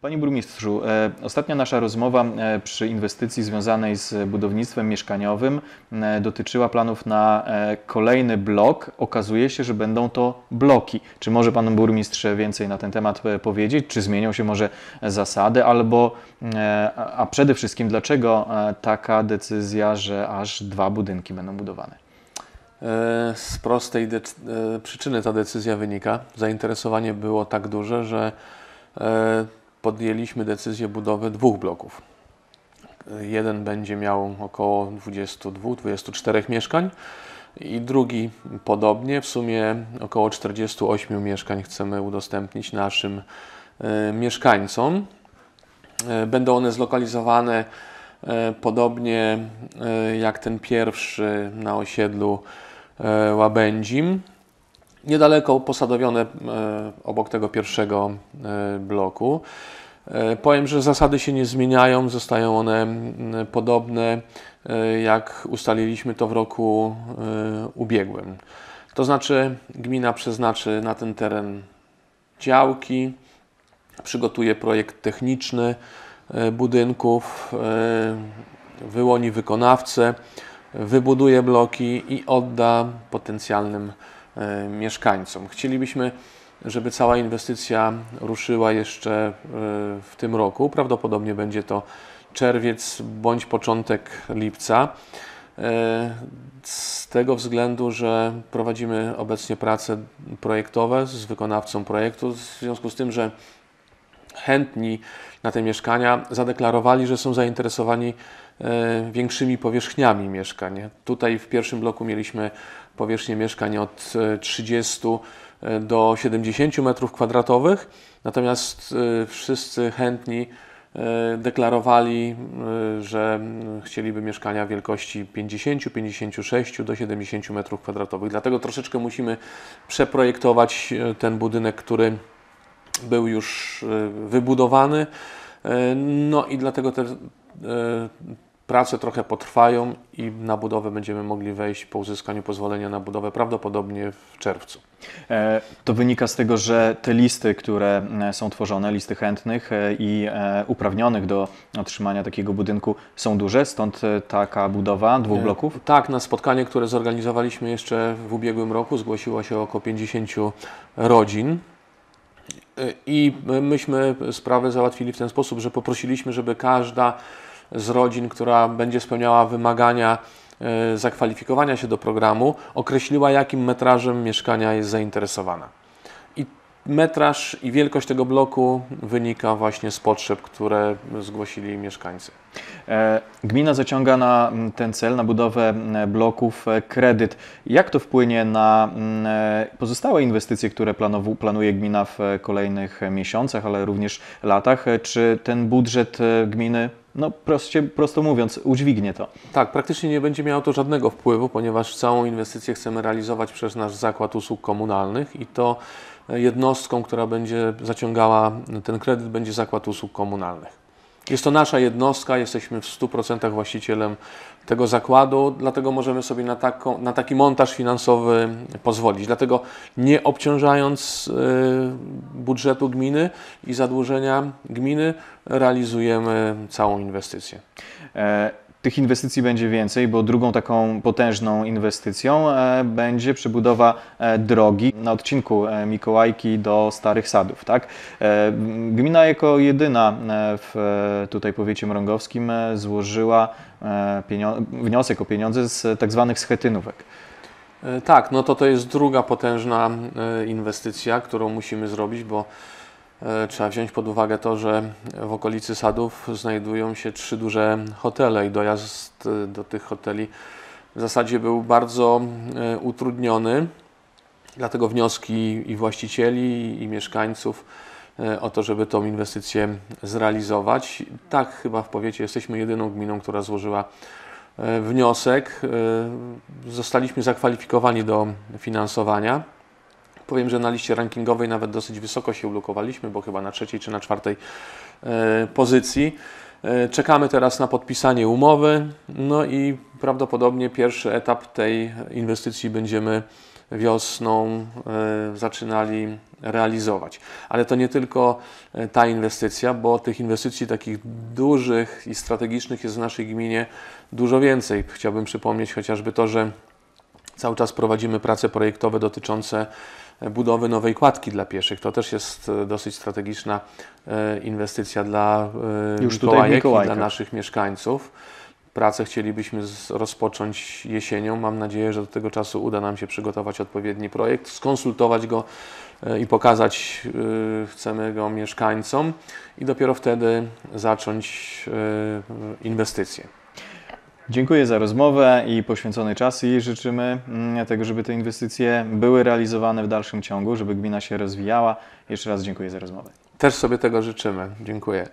Panie burmistrzu, e, ostatnia nasza rozmowa e, przy inwestycji związanej z budownictwem mieszkaniowym e, dotyczyła planów na kolejny blok. Okazuje się, że będą to bloki. Czy może pan burmistrz więcej na ten temat powiedzieć? Czy zmienią się może zasady? Albo, a przede wszystkim, dlaczego taka decyzja, że aż dwa budynki będą budowane? Z prostej przyczyny ta decyzja wynika. Zainteresowanie było tak duże, że podjęliśmy decyzję budowy dwóch bloków. Jeden będzie miał około 22-24 mieszkań i drugi podobnie. W sumie około 48 mieszkań chcemy udostępnić naszym e, mieszkańcom. E, Będą one zlokalizowane e, podobnie jak ten pierwszy na osiedlu Łabędzim. Niedaleko posadowione e, obok tego pierwszego e, bloku. E, Powiem, że zasady się nie zmieniają, zostają one podobne jak ustaliliśmy to w roku ubiegłym. To znaczy gmina przeznaczy na ten teren działki, przygotuje projekt techniczny budynków, wyłoni wykonawcę, wybuduje bloki i odda potencjalnym mieszkańcom. Chcielibyśmy, żeby cała inwestycja ruszyła jeszcze e, w tym roku. Prawdopodobnie będzie to czerwiec bądź początek lipca. E, Z tego względu, że prowadzimy obecnie prace projektowe z wykonawcą projektu, w związku z tym, że chętni na te mieszkania zadeklarowali, że są zainteresowani e, większymi powierzchniami mieszkań. Tutaj w pierwszym bloku mieliśmy powierzchnię mieszkań od e, 30 e, do 70 metrów kwadratowych, natomiast e, wszyscy chętni e, deklarowali, e, że chcieliby mieszkania wielkości 50, 56 do 70 metrów kwadratowych. Dlatego troszeczkę musimy przeprojektować e, ten budynek, który był już e, wybudowany. E, No i dlatego te e, prace trochę potrwają i na budowę będziemy mogli wejść po uzyskaniu pozwolenia na budowę prawdopodobnie w czerwcu. To wynika z tego, że te listy, które są tworzone, listy chętnych i uprawnionych do otrzymania takiego budynku są duże, stąd taka budowa dwóch bloków. Tak, na spotkanie, które zorganizowaliśmy jeszcze w ubiegłym roku, zgłosiło się około 50 rodzin. I myśmy sprawę załatwili w ten sposób, że poprosiliśmy, żeby każda z rodzin, która będzie spełniała wymagania e, zakwalifikowania się do programu, określiła, jakim metrażem mieszkania jest zainteresowana. Metraż i wielkość tego bloku wynika właśnie z potrzeb, które zgłosili mieszkańcy. E, Gmina zaciąga na mm, ten cel, na budowę mm, bloków e, kredyt. Jak to wpłynie na mm, e, pozostałe inwestycje, które planuje gmina w kolejnych miesiącach, ale również latach? Czy ten budżet gminy, no proście, prosto mówiąc, udźwignie to? Tak, praktycznie nie będzie miało to żadnego wpływu, ponieważ całą inwestycję chcemy realizować przez nasz Zakład Usług Komunalnych i to jednostką, która będzie zaciągała ten kredyt, będzie Zakład Usług Komunalnych. Jest to nasza jednostka, jesteśmy w 100% właścicielem tego zakładu, dlatego możemy sobie na, taką, na taki montaż finansowy pozwolić. Dlatego nie obciążając y, budżetu gminy i zadłużenia gminy, realizujemy całą inwestycję. Tych inwestycji będzie więcej, bo drugą taką potężną inwestycją e, będzie przebudowa e, drogi na odcinku e, Mikołajki do Starych Sadów. Tak? Gmina jako jedyna w tutaj powiecie mrągowskim złożyła wniosek o pieniądze z tak zwanych schetynówek. Tak, no to to jest druga potężna inwestycja, którą musimy zrobić, bo trzeba wziąć pod uwagę to, że w okolicy sadów znajdują się trzy duże hotele i dojazd e, do tych hoteli w zasadzie był bardzo e, utrudniony. Dlatego wnioski i właścicieli, i mieszkańców e, o to, żeby tą inwestycję zrealizować. Tak, chyba w powiecie jesteśmy jedyną gminą, która złożyła e, wniosek. E, Zostaliśmy zakwalifikowani do finansowania. Powiem, że na liście rankingowej nawet dosyć wysoko się ulokowaliśmy, bo chyba na trzeciej czy na czwartej e, pozycji. E, Czekamy teraz na podpisanie umowy, no i prawdopodobnie pierwszy etap tej inwestycji będziemy wiosną e, zaczynali realizować. Ale to nie tylko ta inwestycja, bo tych inwestycji takich dużych i strategicznych jest w naszej gminie dużo więcej. Chciałbym przypomnieć chociażby to, że cały czas prowadzimy prace projektowe dotyczące budowy nowej kładki dla pieszych. To też jest e, dosyć strategiczna e, inwestycja dla e, Już Mikołajek i dla naszych mieszkańców. Pracę chcielibyśmy rozpocząć jesienią. Mam nadzieję, że do tego czasu uda nam się przygotować odpowiedni projekt, skonsultować go i pokazać chcemy go mieszkańcom i dopiero wtedy zacząć inwestycje. Dziękuję za rozmowę i poświęcony czas i życzymy mm, tego, żeby te inwestycje były realizowane w dalszym ciągu, żeby gmina się rozwijała. Jeszcze raz dziękuję za rozmowę. Też sobie tego życzymy. Dziękuję.